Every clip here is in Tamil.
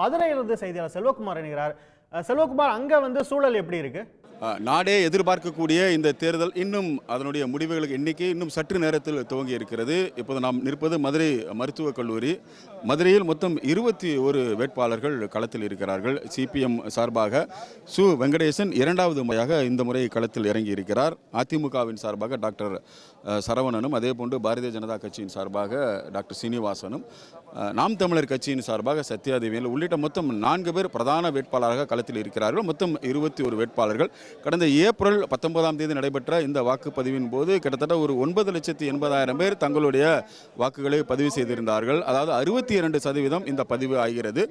மதுரையிலிருந்து செய்தியாளர் செல்வகுமார் இணைகிறார். செல்வகுமார் அங்கே வந்து சூழல் எப்படி இருக்குது நாடே எதிர்பார்க்கக்கூடிய இந்த தேர்தல் இன்னும் அதனுடைய முடிவுகளுக்கு எண்ணிக்கை இன்னும் சற்று நேரத்தில் துவங்கி இருக்கிறது. இப்போது நாம் நிற்பது மதுரை மருத்துவக் கல்லூரி. மதுரையில் மொத்தம் இருபத்தி ஒரு வேட்பாளர்கள் களத்தில் இருக்கிறார்கள். சிபிஎம் சார்பாக சு. வெங்கடேசன் இரண்டாவது முறையாக இந்த முறை களத்தில் இறங்கி இருக்கிறார். அதிமுகவின் சார்பாக டாக்டர் சரவணனும் அதேபோன்று பாரதிய ஜனதா கட்சியின் சார்பாக டாக்டர் சீனிவாசனும் நாம் தமிழர் கட்சியின் சார்பாக சத்யாதேவியன் உள்ளிட்ட மொத்தம் நான்கு பேர் பிரதான வேட்பாளராக களத்தில் இருக்கிறார்கள். மொத்தம் இருபத்தி ஒரு வேட்பாளர்கள் கடந்த ஏப்ரல் பத்தொன்பதாம் தேதி நடைபெற்ற இந்த வாக்குப்பதிவின் போது கிட்டத்தட்ட ஒரு ஒன்பது லட்சத்தி எண்பதாயிரம் பேர் தங்களுடைய வாக்குகளை பதிவு செய்திருந்தார்கள். அதாவது அறுபத்தி இரண்டு சதவீதம் இந்த பதிவு ஆகிறது.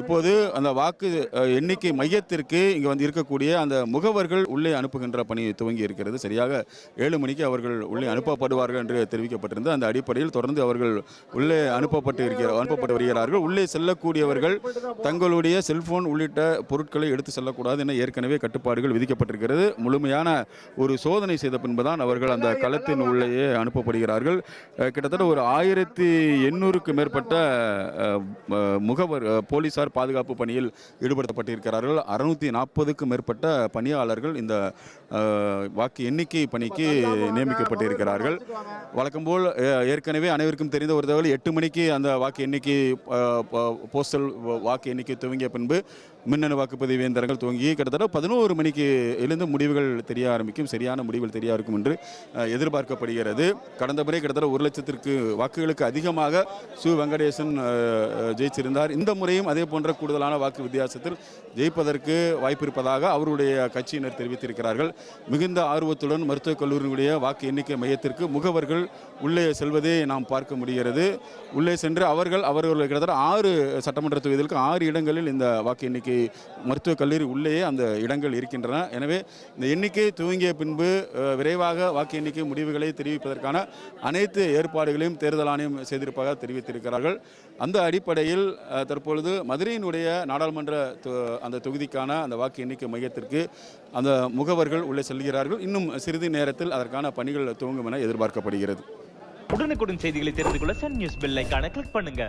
இப்போது அந்த வாக்கு எண்ணிக்கை மையத்திற்கு இங்கே வந்து இருக்கக்கூடிய அந்த முகவர்கள் உள்ளே அனுப்புகின்ற பணி துவங்கி இருக்கிறது. சரியாக ஏழு மணிக்கு அவர்கள் உள்ளே அனுப்பப்படுவார்கள் என்று தெரிவிக்கப்பட்டிருந்தது அந்த அடிப்படையில் தொடர்ந்து அவர்கள் உள்ளே அனுப்பப்பட்டு இருக்கிற அனுப்பப்பட்டு வருகிறார்கள். உள்ளே செல்லக்கூடியவர்கள் தங்களுடைய செல்போன் உள்ளிட்ட பொருட்களை எடுத்து செல்லக்கூடாது என ஏற்கனவே கட்டுப்பாடுகள் செய்யப்பட்டிருக்கிறது முழுமையான ஒரு சோதனை செய்த பின்புதான் அவர்கள் அந்த களத்தின் உள்ளேயே அனுப்பப்படுகிறார்கள். கிட்டத்தட்ட ஒரு ஆயிரத்தி எண்ணூறுக்கு மேற்பட்ட முகவர் போலீசார் பாதுகாப்பு பணியில் ஈடுபடுத்தப்பட்டிருக்கிறார்கள். அறுநூத்தி நாற்பதுக்கும் மேற்பட்ட பணியாளர்கள் இந்த வாக்கு எண்ணிக்கை பணிக்கு நியமிக்கப்பட்டிருக்கிறார்கள். வழக்கம்போல் ஏற்கனவே அனைவருக்கும் தெரிந்த ஒரு தகவல் எட்டு மணிக்கு அந்த வாக்கு எண்ணிக்கை போஸ்டல் வாக்கு எண்ணிக்கை துவங்கிய பின்பு மின்னணு வாக்குப்பதிவு இயந்திரங்கள் துவங்கி கிட்டத்தட்ட பதினோரு மணிக்கு எழுந்த முடிவுகள் தெரிய ஆரம்பிக்கும் சரியான முடிவுகள் தெரிய இருக்கும் என்று எதிர்பார்க்கப்படுகிறது. கடந்த முறை கிட்டத்தட்ட ஒரு லட்சத்திற்கு வாக்குகளுக்கு அதிகமாக சு. வெங்கடேசன் ஜெயிச்சிருந்தார். இந்த முறையும் அதே போன்ற கூடுதலான வாக்கு வித்தியாசத்தில் ஜெயிப்பதற்கு வாய்ப்பு இருப்பதாக அவருடைய கட்சியினர் தெரிவித்திருக்கிறார்கள். மிகுந்த ஆர்வத்துடன் மருத்துவக் கல்லூரியினுடைய வாக்கு எண்ணிக்கை மையத்திற்கு முகவர்கள் உள்ளே செல்வதை நாம் பார்க்க முடிகிறது. உள்ளே சென்று அவர்கள் அவர்கள் கிட்டத்தட்ட ஆறு சட்டமன்ற தொகுதிகளுக்கு ஆறு இடங்களில் இந்த வாக்கு எண்ணிக்கை மருத்துவக் கல்லூரி உள்ளேயே அந்த இடங்கள் இருக்கின்றன. எனவே இந்த எண்ணிக்கை துவங்கிய பின்பு விரைவாக வாக்கு எண்ணிக்கை முடிவுகளை தெரிவிப்பதற்கான அனைத்து ஏற்பாடுகளையும் தேர்தல் ஆணையம் செய்திருப்பதாக தெரிவித்திருக்கிறார்கள். அந்த அடிப்படையில் தற்பொழுது மதுரையினுடைய நாடாளுமன்ற அந்த தொகுதிக்கான அந்த வாக்கு எண்ணிக்கை மையத்திற்கு அந்த முகவர்கள் உள்ளே செல்கிறார்கள். இன்னும் சிறிது நேரத்தில் அதற்கான பணிகள் துவங்கும் என எதிர்பார்க்கப்படுகிறது. உடனுக்குடன் செய்திகளை தெரிந்து கொள்ள சன் நியூஸ் பெல் ஐகானை கிளிக் பண்ணுங்க.